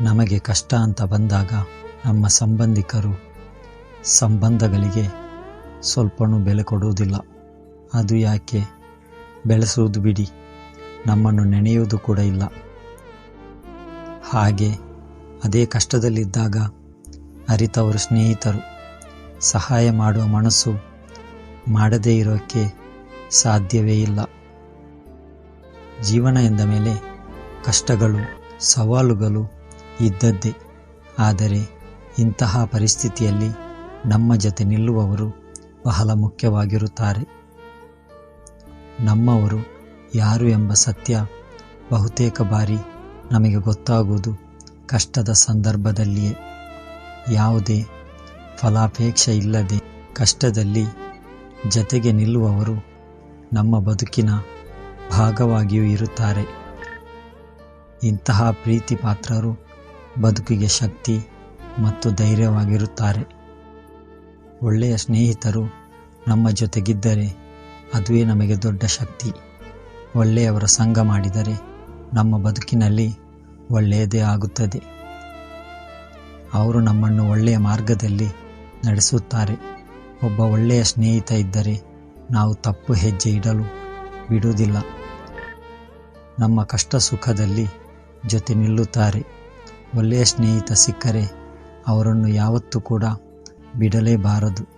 ನಮಗೆ ಕಷ್ಟ ಅಂತ ಬಂದಾಗ ನಮ್ಮ ಸಂಬಂಧಿಕರು ಸಂಬಂಧಗಳಿಗೆ ಸ್ವಲ್ಪನೂ ಬೆಲೆ ಕೊಡುವುದಿಲ್ಲ. ಅದು ಯಾಕೆ? ಬೆಳೆಸುವುದು ಬಿಡಿ. ನಮ್ಮನ್ನು ನೆನೆಯುವುದು ಕೂಡ ಇಲ್ಲ. ಹಾಗೆ ಅದೇ ಕಷ್ಟದಲ್ಲಿದ್ದಾಗ ಅರಿತವರು ಸ್ನೇಹಿತರು. ಸಹಾಯ ಮಾಡುವ ಮನಸ್ಸು ಮಾಡದೇ ಇರೋಕ್ಕೆ ಸಾಧ್ಯವೇ ಇಲ್ಲ. ಜೀವನ ಎಂದ ಮೇಲೆ ಕಷ್ಟಗಳು, ಸವಾಲುಗಳು ಇದ್ದದ್ದೇ. ಆದರೆ ಇಂತಹ ಪರಿಸ್ಥಿತಿಯಲ್ಲಿ ನಮ್ಮ ಜೊತೆ ನಿಲ್ಲುವವರು ಬಹಳ ಮುಖ್ಯವಾಗಿರುತ್ತಾರೆ. ನಮ್ಮವರು ಯಾರು ಎಂಬ ಸತ್ಯ ಬಹುತೇಕ ಬಾರಿ ನಮಗೆ ಗೊತ್ತಾಗುವುದು ಕಷ್ಟದ ಸಂದರ್ಭದಲ್ಲಿಯೇ. ಯಾವುದೇ ಫಲಾಪೇಕ್ಷೆ ಇಲ್ಲದೆ ಕಷ್ಟದಲ್ಲಿ ಜತೆಗೆ ನಿಲ್ಲುವವರು ನಮ್ಮ ಬದುಕಿನ ಭಾಗವಾಗಿಯೂ ಇರುತ್ತಾರೆ. ಇಂತಹ ಪ್ರೀತಿ ಪಾತ್ರರು ಬದುಕಿಗೆ ಶಕ್ತಿ ಮತ್ತು ಧೈರ್ಯವಾಗಿರುತ್ತಾರೆ. ಒಳ್ಳೆಯ ಸ್ನೇಹಿತರು ನಮ್ಮ ಜೊತೆಗಿದ್ದರೆ ಅದುವೇ ನಮಗೆ ದೊಡ್ಡ ಶಕ್ತಿ. ಒಳ್ಳೆಯವರ ಸಂಘ ಮಾಡಿದರೆ ನಮ್ಮ ಬದುಕಿನಲ್ಲಿ ಒಳ್ಳೆಯದೇ ಆಗುತ್ತದೆ. ಅವರು ನಮ್ಮನ್ನು ಒಳ್ಳೆಯ ಮಾರ್ಗದಲ್ಲಿ ನಡೆಸುತ್ತಾರೆ. ಒಬ್ಬ ಒಳ್ಳೆಯ ಸ್ನೇಹಿತ ಇದ್ದರೆ ನಾವು ತಪ್ಪು ಹೆಜ್ಜೆ ಇಡಲು ಬಿಡುವುದಿಲ್ಲ. ನಮ್ಮ ಕಷ್ಟ ಸುಖದಲ್ಲಿ ಜೊತೆ ನಿಲ್ಲುತ್ತಾರೆ. ಒಳ್ಳೆಯ ಸ್ನೇಹಿತ ಸಿಕ್ಕರೆ ಅವರನ್ನು ಯಾವತ್ತೂ ಕೂಡ ಬಿಡಲೇಬಾರದು.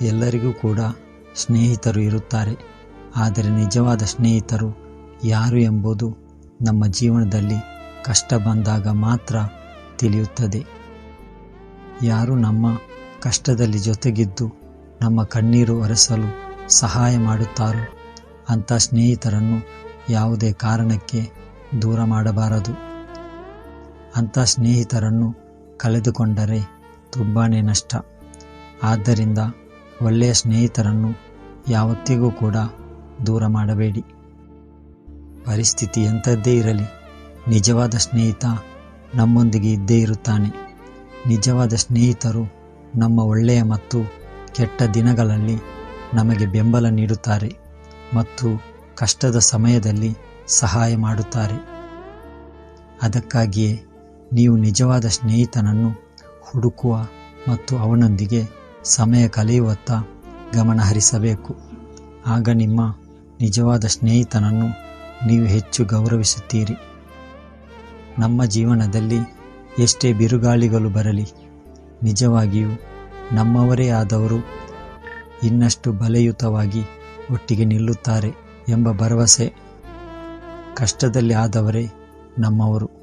ಎಲ್ಲರಿಗೂ ಕೂಡ ಸ್ನೇಹಿತರು ಇರುತ್ತಾರೆ. ಆದರೆ ನಿಜವಾದ ಸ್ನೇಹಿತರು ಯಾರು ಎಂಬುದು ನಮ್ಮ ಜೀವನದಲ್ಲಿ ಕಷ್ಟ ಬಂದಾಗ ಮಾತ್ರ ತಿಳಿಯುತ್ತದೆ. ಯಾರು ನಮ್ಮ ಕಷ್ಟದಲ್ಲಿ ಜೊತೆಗಿದ್ದು ನಮ್ಮ ಕಣ್ಣೀರು ಒರೆಸಲು ಸಹಾಯ ಮಾಡುತ್ತಾರೋ ಅಂಥ ಸ್ನೇಹಿತರನ್ನು ಯಾವುದೇ ಕಾರಣಕ್ಕೆ ದೂರ ಮಾಡಬಾರದು. ಅಂಥ ಸ್ನೇಹಿತರನ್ನು ಕಳೆದುಕೊಂಡರೆ ತುಂಬಾ ನಷ್ಟ. ಆದ್ದರಿಂದ ಒಳ್ಳೆಯ ಸ್ನೇಹಿತರನ್ನು ಯಾವತ್ತಿಗೂ ಕೂಡ ದೂರ ಮಾಡಬೇಡಿ. ಪರಿಸ್ಥಿತಿ ಎಂಥದ್ದೇ ಇರಲಿ, ನಿಜವಾದ ಸ್ನೇಹಿತ ನಮ್ಮೊಂದಿಗೆ ಇದ್ದೇ ಇರುತ್ತಾನೆ. ನಿಜವಾದ ಸ್ನೇಹಿತರು ನಮ್ಮ ಒಳ್ಳೆಯ ಮತ್ತು ಕೆಟ್ಟ ದಿನಗಳಲ್ಲಿ ನಮಗೆ ಬೆಂಬಲ ನೀಡುತ್ತಾರೆ ಮತ್ತು ಕಷ್ಟದ ಸಮಯದಲ್ಲಿ ಸಹಾಯ ಮಾಡುತ್ತಾರೆ. ಅದಕ್ಕಾಗಿಯೇ ನೀವು ನಿಜವಾದ ಸ್ನೇಹಿತನನ್ನು ಹುಡುಕುವ ಮತ್ತು ಅವನೊಂದಿಗೆ ಸಮಯ ಕಳೆಯುವತ್ತ ಗಮನ ಹರಿಸಬೇಕು. ಆಗ ನಿಮ್ಮ ನಿಜವಾದ ಸ್ನೇಹಿತನನ್ನು ನೀವು ಹೆಚ್ಚು ಗೌರವಿಸುತ್ತೀರಿ. ನಮ್ಮ ಜೀವನದಲ್ಲಿ ಎಷ್ಟೇ ಬಿರುಗಾಳಿಗಳು ಬರಲಿ, ನಿಜವಾಗಿಯೂ ನಮ್ಮವರೇ ಆದವರು ಇನ್ನಷ್ಟು ಬಲಯುತವಾಗಿ ಒಟ್ಟಿಗೆ ನಿಲ್ಲುತ್ತಾರೆ ಎಂಬ ಭರವಸೆ ಕಷ್ಟದಲ್ಲಿ ಆದವರೇ ನಮ್ಮವರು.